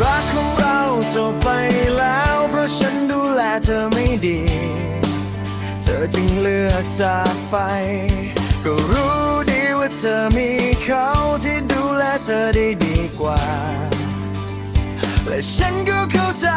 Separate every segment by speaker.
Speaker 1: รักของเราจบไปแล้ว เพราะฉันดูแลเธอไม่ดี เธอจึงเลือกจากไป ก็รู้ดีว่าเธอมีเขาที่ดูแลเธอได้ดีกว่า และฉันก็เข้าใจ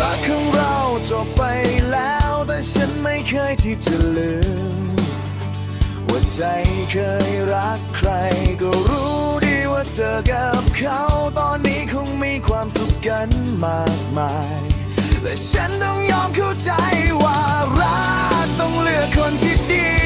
Speaker 1: รักของเราจบไปแล้ว แต่ฉันไม่เคยที่จะลืม ว่าใจเคยรักใครก็รู้ดีว่าเธอกับเขา ตอนนี้คงมีความสุขกันมากมาย และฉันต้องยอมเข้าใจว่ารักต้องเลือกคนที่ดี